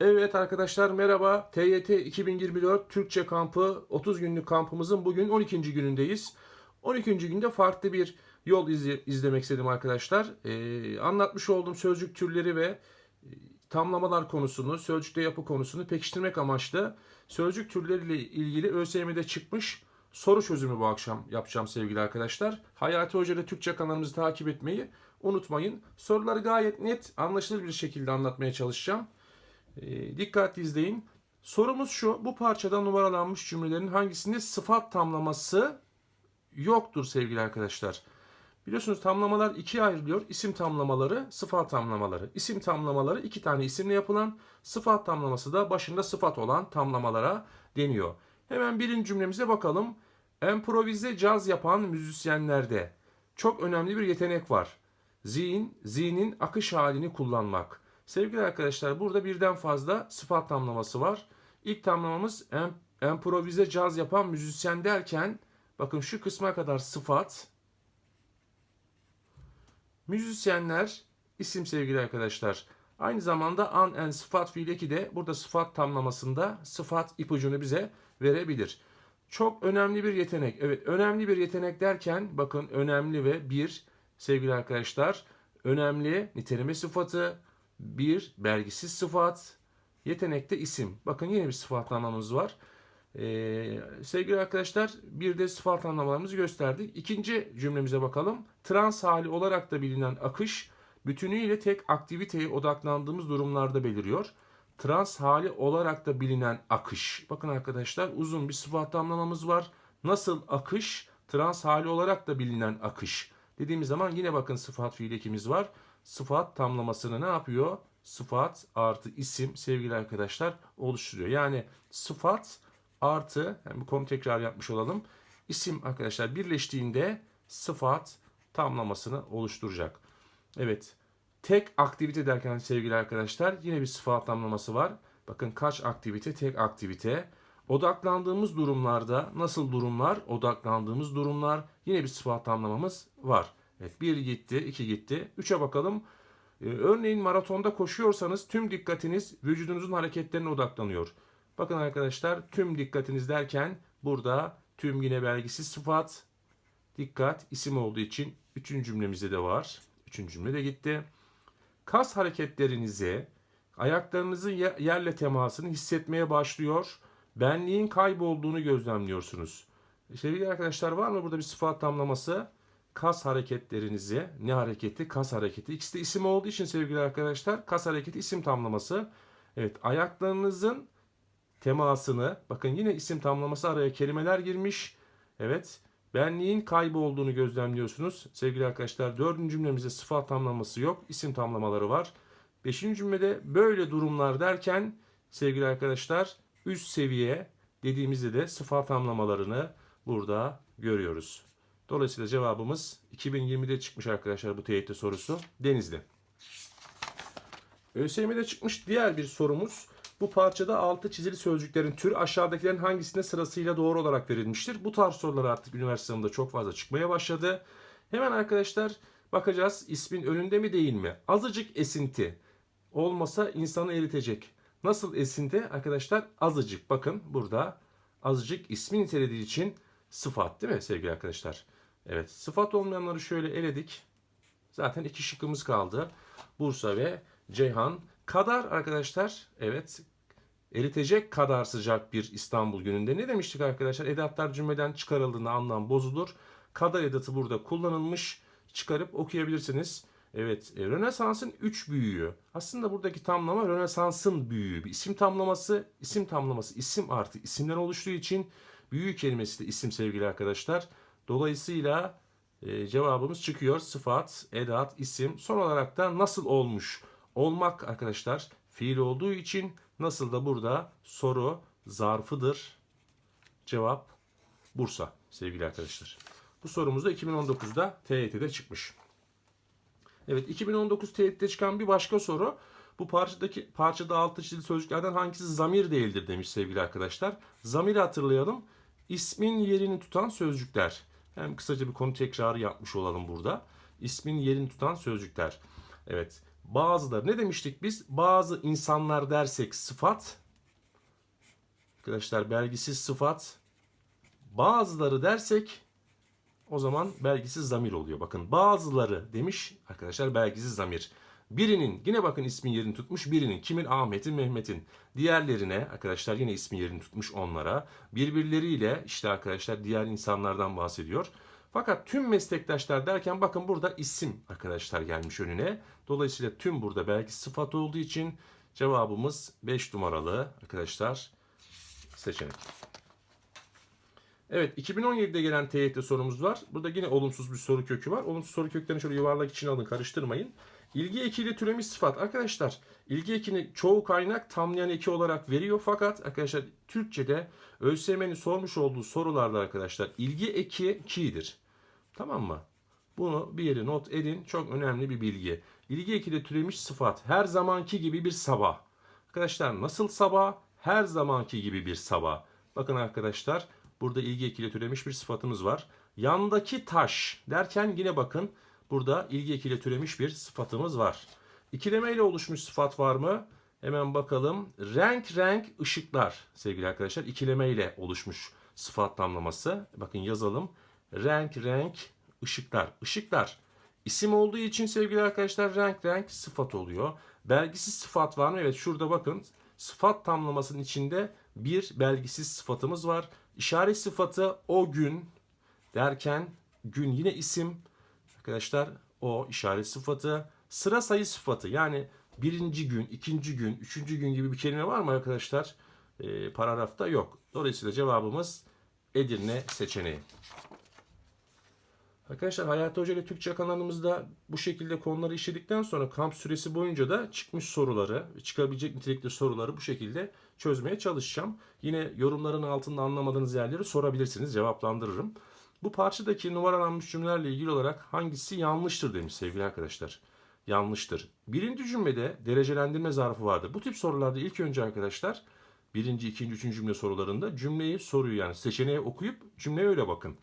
Evet arkadaşlar merhaba. TYT 2024 Türkçe kampı 30 günlük kampımızın bugün 12. günündeyiz. 12. günde farklı bir yol izle- izlemek istedim arkadaşlar. Ee, anlatmış olduğum sözcük türleri ve e, tamlamalar konusunu, sözcükte yapı konusunu pekiştirmek amaçlı sözcük türleriyle ilgili ÖSYM'de çıkmış soru çözümü bu akşam yapacağım sevgili arkadaşlar. Hayati Hoca'da Türkçe kanalımızı takip etmeyi unutmayın. Soruları gayet net, anlaşılır bir şekilde anlatmaya çalışacağım. E, dikkatli izleyin. Sorumuz şu. Bu parçada numaralanmış cümlelerin hangisinde sıfat tamlaması yoktur sevgili arkadaşlar? Biliyorsunuz tamlamalar ikiye ayrılıyor. İsim tamlamaları, sıfat tamlamaları. İsim tamlamaları iki tane isimle yapılan, sıfat tamlaması da başında sıfat olan tamlamalara deniyor. Hemen birinci cümlemize bakalım. Improvize caz yapan müzisyenlerde çok önemli bir yetenek var. Zihin, zihnin akış halini kullanmak. Sevgili arkadaşlar burada birden fazla sıfat tamlaması var. İlk tamlamamız em, improvize caz yapan müzisyen derken bakın şu kısma kadar sıfat. Müzisyenler isim sevgili arkadaşlar. Aynı zamanda an en sıfat fiil eki de burada sıfat tamlamasında sıfat ipucunu bize verebilir. Çok önemli bir yetenek. Evet önemli bir yetenek derken bakın önemli ve bir sevgili arkadaşlar önemli niteleme sıfatı bir belgisiz sıfat yetenekte isim. Bakın yine bir sıfatlamamız var. Ee, sevgili arkadaşlar bir de sıfat anlamalarımızı gösterdik. İkinci cümlemize bakalım. Trans hali olarak da bilinen akış bütünüyle tek aktiviteye odaklandığımız durumlarda beliriyor. Trans hali olarak da bilinen akış. Bakın arkadaşlar uzun bir sıfat anlamamız var. Nasıl akış? Trans hali olarak da bilinen akış. Dediğimiz zaman yine bakın sıfat fiil ekimiz var. Sıfat tamlamasını ne yapıyor? Sıfat artı isim sevgili arkadaşlar oluşturuyor. Yani sıfat artı yani bu konu tekrar yapmış olalım. İsim arkadaşlar birleştiğinde sıfat tamlamasını oluşturacak. Evet. Tek aktivite derken sevgili arkadaşlar yine bir sıfat tamlaması var. Bakın kaç aktivite? Tek aktivite. Odaklandığımız durumlarda nasıl durumlar? Odaklandığımız durumlar yine bir sıfat tamlamamız var. Evet bir gitti, iki gitti. Üçe bakalım. Ee, örneğin maratonda koşuyorsanız tüm dikkatiniz vücudunuzun hareketlerine odaklanıyor. Bakın arkadaşlar tüm dikkatiniz derken burada tüm yine belgisiz sıfat. Dikkat isim olduğu için üçüncü cümlemizde de var. Üçüncü cümle de gitti. Kas hareketlerinizi, ayaklarınızın ye- yerle temasını hissetmeye başlıyor. Benliğin kaybolduğunu gözlemliyorsunuz. Sevgili arkadaşlar var mı burada bir sıfat tamlaması? Kas hareketlerinizi, ne hareketi? Kas hareketi. İkisi de isim olduğu için sevgili arkadaşlar kas hareketi isim tamlaması. Evet ayaklarınızın temasını bakın yine isim tamlaması araya kelimeler girmiş. Evet benliğin kaybolduğunu gözlemliyorsunuz. Sevgili arkadaşlar dördüncü cümlemizde sıfat tamlaması yok. isim tamlamaları var. Beşinci cümlede böyle durumlar derken sevgili arkadaşlar üst seviye dediğimizde de sıfat tamlamalarını burada görüyoruz. Dolayısıyla cevabımız 2020'de çıkmış arkadaşlar bu TYT sorusu. Denizli. ÖSYM'de çıkmış diğer bir sorumuz. Bu parçada altı çizili sözcüklerin türü aşağıdakilerin hangisine sırasıyla doğru olarak verilmiştir? Bu tarz sorular artık üniversitemde çok fazla çıkmaya başladı. Hemen arkadaşlar bakacağız ismin önünde mi değil mi? Azıcık esinti olmasa insanı eritecek. Nasıl esinti? Arkadaşlar azıcık bakın burada azıcık ismi nitelediği için sıfat değil mi sevgili arkadaşlar? Evet sıfat olmayanları şöyle eledik. Zaten iki şıkkımız kaldı. Bursa ve Ceyhan. Kadar arkadaşlar evet eritecek kadar sıcak bir İstanbul gününde. Ne demiştik arkadaşlar? Edatlar cümleden çıkarıldığında anlam bozulur. Kadar edatı burada kullanılmış. Çıkarıp okuyabilirsiniz. Evet, e, Rönesans'ın üç büyüğü. Aslında buradaki tamlama Rönesans'ın büyüğü. Bir isim tamlaması, isim tamlaması, isim artı isimden oluştuğu için büyük kelimesi de isim sevgili arkadaşlar. Dolayısıyla e, cevabımız çıkıyor. Sıfat, edat, isim. Son olarak da nasıl olmuş? Olmak arkadaşlar fiil olduğu için nasıl da burada soru zarfıdır. Cevap Bursa sevgili arkadaşlar. Bu sorumuz da 2019'da TYT'de çıkmış. Evet 2019 TYT'de çıkan bir başka soru. Bu parçadaki parçada altı çizili sözcüklerden hangisi zamir değildir demiş sevgili arkadaşlar. Zamiri hatırlayalım. İsmin yerini tutan sözcükler. Hem kısaca bir konu tekrarı yapmış olalım burada. İsmin yerini tutan sözcükler. Evet. Bazıları ne demiştik biz? Bazı insanlar dersek sıfat. Arkadaşlar belgisiz sıfat. Bazıları dersek o zaman belgisiz zamir oluyor. Bakın bazıları demiş arkadaşlar belgisiz zamir. Birinin yine bakın ismin yerini tutmuş birinin kimin Ahmet'in Mehmet'in diğerlerine arkadaşlar yine ismin yerini tutmuş onlara birbirleriyle işte arkadaşlar diğer insanlardan bahsediyor. Fakat tüm meslektaşlar derken bakın burada isim arkadaşlar gelmiş önüne. Dolayısıyla tüm burada belki sıfat olduğu için cevabımız 5 numaralı arkadaşlar seçenek. Evet 2017'de gelen TYT sorumuz var. Burada yine olumsuz bir soru kökü var. Olumsuz soru köklerini şöyle yuvarlak içine alın karıştırmayın. İlgi ekiyle türemiş sıfat. Arkadaşlar ilgi ekini çoğu kaynak tamlayan eki olarak veriyor. Fakat arkadaşlar Türkçe'de ÖSYM'nin sormuş olduğu sorularda arkadaşlar ilgi eki ki'dir. Tamam mı? Bunu bir yere not edin. Çok önemli bir bilgi. İlgi ekiyle türemiş sıfat. Her zamanki gibi bir sabah. Arkadaşlar nasıl sabah? Her zamanki gibi bir sabah. Bakın arkadaşlar burada ilgi ekiyle türemiş bir sıfatımız var. Yandaki taş derken yine bakın burada ilgi ekiyle türemiş bir sıfatımız var. İkileme ile oluşmuş sıfat var mı? Hemen bakalım. Renk renk ışıklar sevgili arkadaşlar. İkileme ile oluşmuş sıfat tamlaması. Bakın yazalım. Renk renk ışıklar. Işıklar. İsim olduğu için sevgili arkadaşlar renk renk sıfat oluyor. Belgisiz sıfat var mı? Evet şurada bakın sıfat tamlamasının içinde bir belgisiz sıfatımız var. İşaret sıfatı o gün derken gün yine isim. Arkadaşlar o işaret sıfatı. Sıra sayı sıfatı yani birinci gün, ikinci gün, üçüncü gün gibi bir kelime var mı arkadaşlar? Ee, paragrafta yok. Dolayısıyla cevabımız Edirne seçeneği. Arkadaşlar Hayati Hoca ile Türkçe kanalımızda bu şekilde konuları işledikten sonra kamp süresi boyunca da çıkmış soruları, çıkabilecek nitelikli soruları bu şekilde çözmeye çalışacağım. Yine yorumların altında anlamadığınız yerleri sorabilirsiniz, cevaplandırırım. Bu parçadaki numaralanmış cümlelerle ilgili olarak hangisi yanlıştır demiş sevgili arkadaşlar. Yanlıştır. Birinci cümlede derecelendirme zarfı vardır. Bu tip sorularda ilk önce arkadaşlar birinci, ikinci, üçüncü cümle sorularında cümleyi soruyu yani seçeneği okuyup cümleye öyle bakın.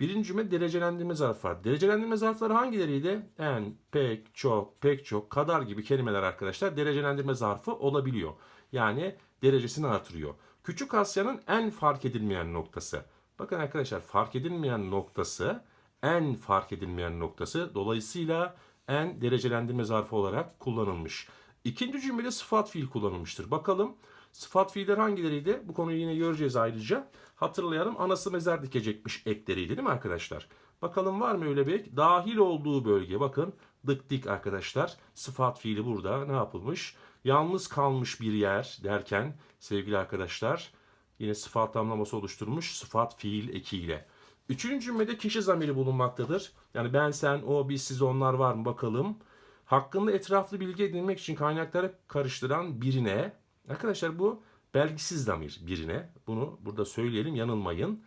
Birinci cümle derecelendirme zarfı var. Derecelendirme zarfları hangileriydi? En, pek, çok, pek çok, kadar gibi kelimeler arkadaşlar derecelendirme zarfı olabiliyor. Yani derecesini artırıyor. Küçük Asya'nın en fark edilmeyen noktası. Bakın arkadaşlar fark edilmeyen noktası en fark edilmeyen noktası. Dolayısıyla en derecelendirme zarfı olarak kullanılmış. İkinci cümlede sıfat fiil kullanılmıştır. Bakalım sıfat fiiller hangileriydi? Bu konuyu yine göreceğiz ayrıca. Hatırlayalım anası mezar dikecekmiş ekleriydi değil mi arkadaşlar? Bakalım var mı öyle bir ek? Dahil olduğu bölge bakın dık dik arkadaşlar. Sıfat fiili burada ne yapılmış? Yalnız kalmış bir yer derken sevgili arkadaşlar yine sıfat tamlaması oluşturmuş sıfat fiil ekiyle. Üçüncü cümlede kişi zamiri bulunmaktadır. Yani ben, sen, o, biz, siz, onlar var mı bakalım. Hakkında etraflı bilgi edinmek için kaynakları karıştıran birine. Arkadaşlar bu belgisiz zamir birine. Bunu burada söyleyelim yanılmayın.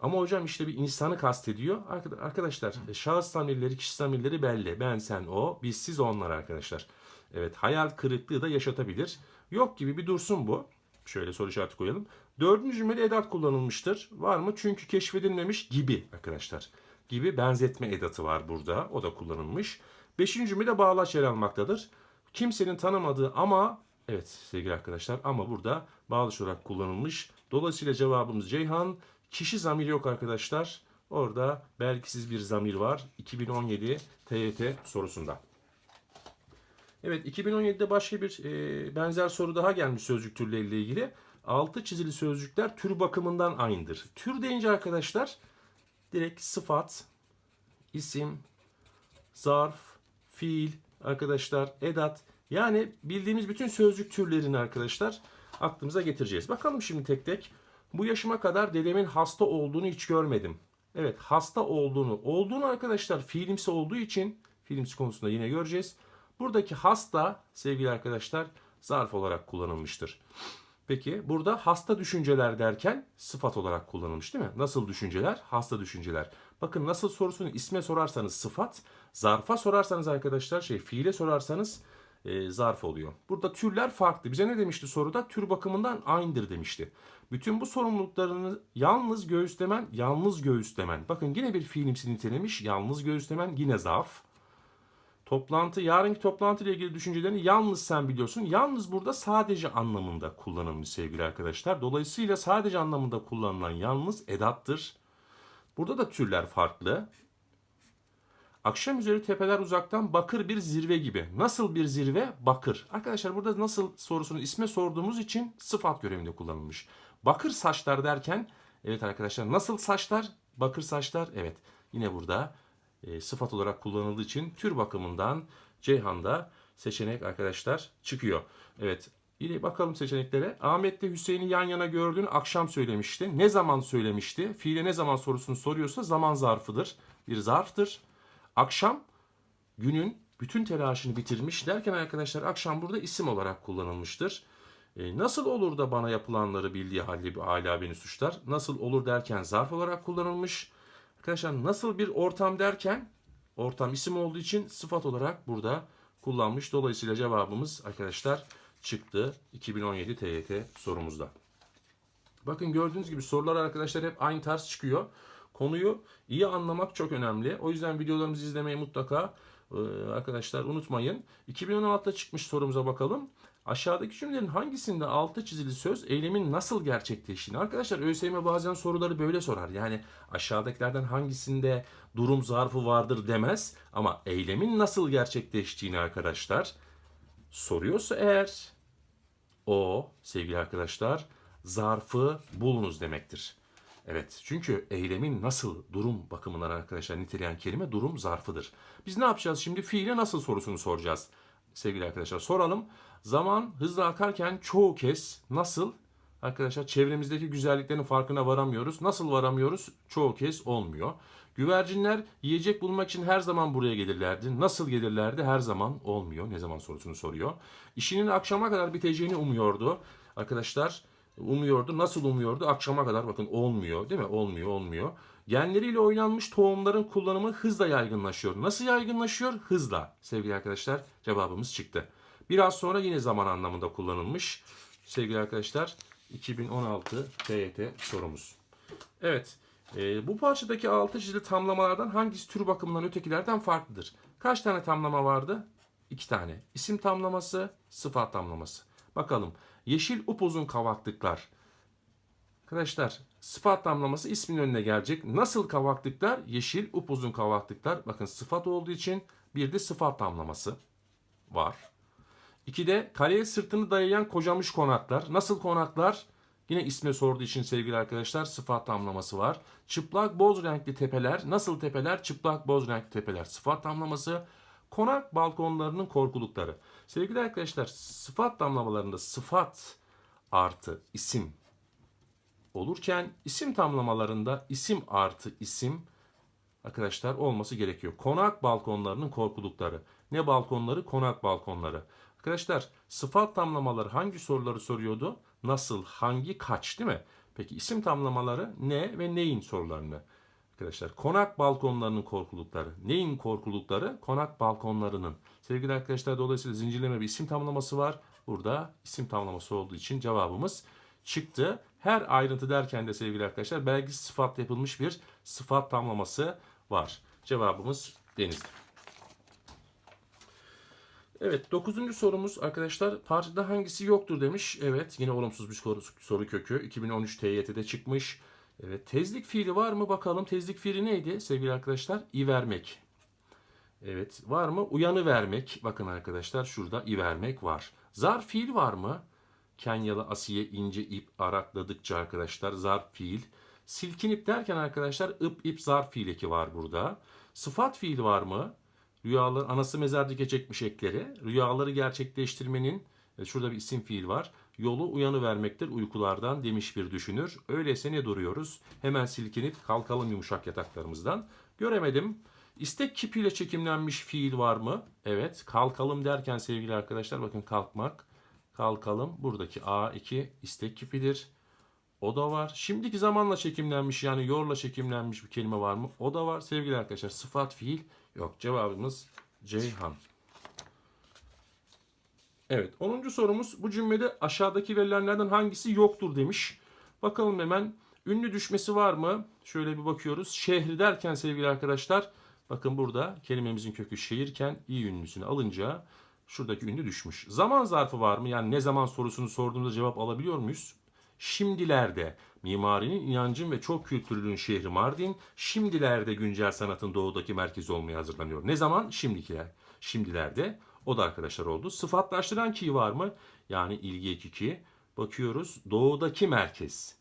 Ama hocam işte bir insanı kastediyor. Arkadaşlar şahıs zamirleri, kişi zamirleri belli. Ben, sen, o, biz, siz, onlar arkadaşlar. Evet hayal kırıklığı da yaşatabilir. Yok gibi bir dursun bu. Şöyle soru işareti koyalım. Dördüncü cümlede edat kullanılmıştır. Var mı? Çünkü keşfedilmemiş gibi arkadaşlar. Gibi benzetme edatı var burada. O da kullanılmış. Beşinci cümlede bağlaç yer almaktadır. Kimsenin tanımadığı ama evet sevgili arkadaşlar ama burada bağlaç olarak kullanılmış. Dolayısıyla cevabımız Ceyhan. Kişi zamiri yok arkadaşlar. Orada belgisiz bir zamir var. 2017 TYT sorusunda. Evet 2017'de başka bir e, benzer soru daha gelmiş sözcük türleriyle ilgili. Altı çizili sözcükler tür bakımından aynıdır. Tür deyince arkadaşlar direkt sıfat, isim, zarf, fiil, arkadaşlar edat yani bildiğimiz bütün sözcük türlerini arkadaşlar aklımıza getireceğiz. Bakalım şimdi tek tek. Bu yaşıma kadar dedemin hasta olduğunu hiç görmedim. Evet hasta olduğunu, olduğunu arkadaşlar fiilimsi olduğu için fiilimsi konusunda yine göreceğiz. Buradaki hasta sevgili arkadaşlar zarf olarak kullanılmıştır. Peki burada hasta düşünceler derken sıfat olarak kullanılmış değil mi? Nasıl düşünceler? Hasta düşünceler. Bakın nasıl sorusunu isme sorarsanız sıfat, zarfa sorarsanız arkadaşlar şey fiile sorarsanız e, zarf oluyor. Burada türler farklı. Bize ne demişti soruda? Tür bakımından aynıdır demişti. Bütün bu sorumluluklarını yalnız göğüslemen, yalnız göğüslemen. Bakın yine bir fiilimsi nitelemiş. Yalnız göğüslemen yine zarf. Toplantı, yarınki toplantı ile ilgili düşüncelerini yalnız sen biliyorsun. Yalnız burada sadece anlamında kullanılmış sevgili arkadaşlar. Dolayısıyla sadece anlamında kullanılan yalnız edattır. Burada da türler farklı. Akşam üzeri tepeler uzaktan bakır bir zirve gibi. Nasıl bir zirve? Bakır. Arkadaşlar burada nasıl sorusunu isme sorduğumuz için sıfat görevinde kullanılmış. Bakır saçlar derken evet arkadaşlar nasıl saçlar? Bakır saçlar evet. Yine burada e, sıfat olarak kullanıldığı için tür bakımından Ceyhan'da seçenek arkadaşlar çıkıyor. Evet yine bakalım seçeneklere. Ahmet'le Hüseyin'i yan yana gördüğünü akşam söylemişti. Ne zaman söylemişti? Fiile ne zaman sorusunu soruyorsa zaman zarfıdır. Bir zarftır. Akşam günün bütün telaşını bitirmiş derken arkadaşlar akşam burada isim olarak kullanılmıştır. E, nasıl olur da bana yapılanları bildiği halde hala beni suçlar? Nasıl olur derken zarf olarak kullanılmış. Arkadaşlar nasıl bir ortam derken ortam isim olduğu için sıfat olarak burada kullanmış. Dolayısıyla cevabımız arkadaşlar çıktı 2017 TYT sorumuzda. Bakın gördüğünüz gibi sorular arkadaşlar hep aynı tarz çıkıyor. Konuyu iyi anlamak çok önemli. O yüzden videolarımızı izlemeyi mutlaka arkadaşlar unutmayın. 2016'da çıkmış sorumuza bakalım. Aşağıdaki cümlelerin hangisinde altı çizili söz eylemin nasıl gerçekleştiğini. Arkadaşlar ÖSYM bazen soruları böyle sorar. Yani aşağıdakilerden hangisinde durum zarfı vardır demez. Ama eylemin nasıl gerçekleştiğini arkadaşlar soruyorsa eğer o sevgili arkadaşlar zarfı bulunuz demektir. Evet çünkü eylemin nasıl durum bakımından arkadaşlar niteleyen kelime durum zarfıdır. Biz ne yapacağız şimdi fiile nasıl sorusunu soracağız. Sevgili arkadaşlar soralım. Zaman hızla akarken çoğu kez nasıl arkadaşlar çevremizdeki güzelliklerin farkına varamıyoruz. Nasıl varamıyoruz? Çoğu kez olmuyor. Güvercinler yiyecek bulmak için her zaman buraya gelirlerdi. Nasıl gelirlerdi? Her zaman olmuyor. Ne zaman sorusunu soruyor. İşinin akşama kadar biteceğini umuyordu. Arkadaşlar umuyordu. Nasıl umuyordu? Akşama kadar bakın olmuyor değil mi? Olmuyor, olmuyor. Genleriyle oynanmış tohumların kullanımı hızla yaygınlaşıyor. Nasıl yaygınlaşıyor? Hızla. Sevgili arkadaşlar cevabımız çıktı. Biraz sonra yine zaman anlamında kullanılmış. Sevgili arkadaşlar 2016 TYT sorumuz. Evet. e, bu parçadaki altı çizili tamlamalardan hangisi tür bakımından ötekilerden farklıdır? Kaç tane tamlama vardı? İki tane. İsim tamlaması, sıfat tamlaması. Bakalım. Yeşil upuzun kavaklıklar. Arkadaşlar sıfat tamlaması ismin önüne gelecek. Nasıl kavaklıklar? Yeşil upuzun kavaklıklar. Bakın sıfat olduğu için bir de sıfat tamlaması var. İki de kaleye sırtını dayayan kocamış konaklar. Nasıl konaklar? Yine isme sorduğu için sevgili arkadaşlar sıfat tamlaması var. Çıplak boz renkli tepeler. Nasıl tepeler? Çıplak boz renkli tepeler. Sıfat tamlaması. Konak balkonlarının korkulukları. Sevgili arkadaşlar sıfat tamlamalarında sıfat artı isim olurken isim tamlamalarında isim artı isim arkadaşlar olması gerekiyor. Konak balkonlarının korkulukları. Ne balkonları? Konak balkonları. Arkadaşlar sıfat tamlamaları hangi soruları soruyordu? Nasıl, hangi, kaç değil mi? Peki isim tamlamaları ne ve neyin sorularını? Arkadaşlar konak balkonlarının korkulukları. Neyin korkulukları? Konak balkonlarının. Sevgili arkadaşlar dolayısıyla zincirleme bir isim tamlaması var. Burada isim tamlaması olduğu için cevabımız çıktı. Her ayrıntı derken de sevgili arkadaşlar belki sıfat yapılmış bir sıfat tamlaması var. Cevabımız denizli. Evet dokuzuncu sorumuz arkadaşlar parçada hangisi yoktur demiş. Evet yine olumsuz bir soru, soru kökü. 2013 TYT'de çıkmış. Evet tezlik fiili var mı bakalım. Tezlik fiili neydi sevgili arkadaşlar? İ vermek. Evet var mı? Uyanı vermek. Bakın arkadaşlar şurada i vermek var. Zar fiil var mı? Kenyalı Asiye ince ip arakladıkça arkadaşlar zar fiil. Silkinip derken arkadaşlar ıp ip zar fiil eki var burada. Sıfat fiil var mı? Rüyalar anası mezar çekmiş ekleri. Rüyaları gerçekleştirmenin şurada bir isim fiil var. Yolu uyanı vermektir uykulardan demiş bir düşünür. Öyleyse ne duruyoruz? Hemen silkinip kalkalım yumuşak yataklarımızdan. Göremedim. İstek kipiyle çekimlenmiş fiil var mı? Evet. Kalkalım derken sevgili arkadaşlar bakın kalkmak. Kalkalım. Buradaki A2 istek kipidir. O da var. Şimdiki zamanla çekimlenmiş yani yorla çekimlenmiş bir kelime var mı? O da var. Sevgili arkadaşlar sıfat fiil yok. Cevabımız Ceyhan. Evet 10. sorumuz bu cümlede aşağıdaki verilenlerden hangisi yoktur demiş. Bakalım hemen ünlü düşmesi var mı? Şöyle bir bakıyoruz. Şehri derken sevgili arkadaşlar Bakın burada kelimemizin kökü şehirken i ünlüsünü alınca şuradaki ünlü düşmüş. Zaman zarfı var mı? Yani ne zaman sorusunu sorduğumuzda cevap alabiliyor muyuz? Şimdilerde mimarinin, inancın ve çok kültürlülüğün şehri Mardin, şimdilerde güncel sanatın doğudaki merkezi olmaya hazırlanıyor. Ne zaman? Şimdikiler. Şimdilerde. O da arkadaşlar oldu. Sıfatlaştıran ki var mı? Yani ilgi ekiki. Bakıyoruz. Doğudaki merkez.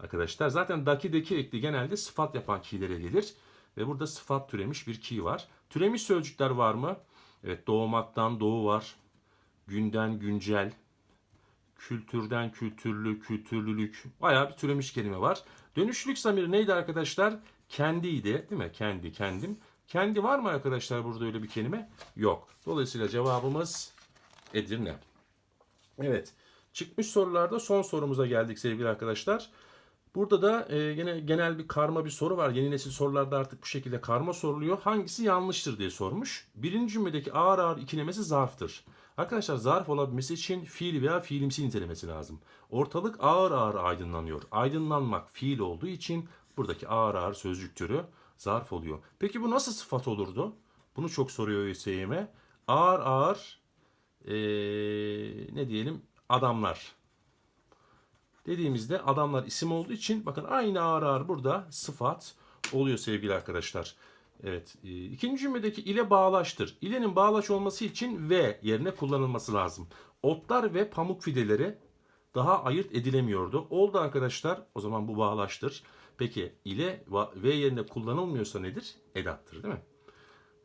Arkadaşlar zaten daki deki ekli genelde sıfat yapan ki'lere gelir. Ve burada sıfat türemiş bir ki var. Türemiş sözcükler var mı? Evet doğmaktan doğu var. Günden güncel. Kültürden kültürlü, kültürlülük. Bayağı bir türemiş kelime var. Dönüşlülük zamiri neydi arkadaşlar? Kendiydi değil mi? Kendi, kendim. Kendi var mı arkadaşlar burada öyle bir kelime? Yok. Dolayısıyla cevabımız Edirne. Evet. Çıkmış sorularda son sorumuza geldik sevgili arkadaşlar. Burada da e, gene genel bir karma bir soru var. Yeni nesil sorularda artık bu şekilde karma soruluyor. Hangisi yanlıştır diye sormuş. Birinci cümledeki ağır ağır ikilemesi zarftır. Arkadaşlar zarf olabilmesi için fiil veya fiilimsi nitelemesi lazım. Ortalık ağır ağır aydınlanıyor. Aydınlanmak fiil olduğu için buradaki ağır ağır sözcük türü zarf oluyor. Peki bu nasıl sıfat olurdu? Bunu çok soruyor ÖSYM. Ağır ağır e, ne diyelim adamlar dediğimizde adamlar isim olduğu için bakın aynı ağır ağır burada sıfat oluyor sevgili arkadaşlar. Evet. e, ikinci cümledeki ile bağlaştır. İlenin bağlaç olması için ve yerine kullanılması lazım. Otlar ve pamuk fideleri daha ayırt edilemiyordu. Oldu arkadaşlar. O zaman bu bağlaştır. Peki ile ve yerine kullanılmıyorsa nedir? Edattır değil mi?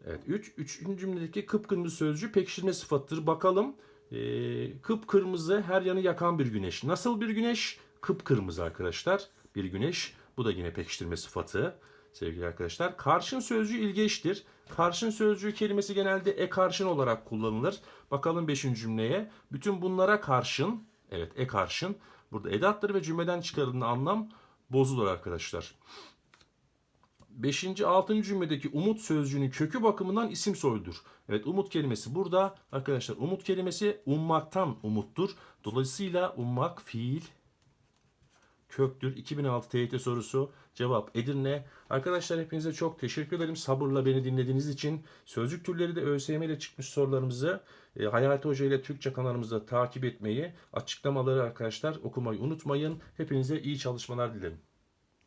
Evet. Üç, üçüncü cümledeki kıpkırmızı sözcüğü pekiştirme sıfatıdır. Bakalım. Ee, kıpkırmızı her yanı yakan bir güneş. Nasıl bir güneş? Kıpkırmızı arkadaşlar. Bir güneş. Bu da yine pekiştirme sıfatı. Sevgili arkadaşlar. Karşın sözcüğü ilgeçtir. Karşın sözcüğü kelimesi genelde e karşın olarak kullanılır. Bakalım 5. cümleye. Bütün bunlara karşın, evet e karşın. Burada edattır ve cümleden çıkarılan anlam bozulur arkadaşlar. 5. 6. cümledeki umut sözcüğünün kökü bakımından isim soyudur. Evet umut kelimesi burada. Arkadaşlar umut kelimesi ummaktan umuttur. Dolayısıyla ummak fiil köktür. 2006 TYT sorusu. Cevap Edirne. Arkadaşlar hepinize çok teşekkür ederim. Sabırla beni dinlediğiniz için. Sözcük türleri de ÖSYM ile çıkmış sorularımızı e, Hayati Hoca ile Türkçe kanalımızda takip etmeyi, açıklamaları arkadaşlar okumayı unutmayın. Hepinize iyi çalışmalar dilerim.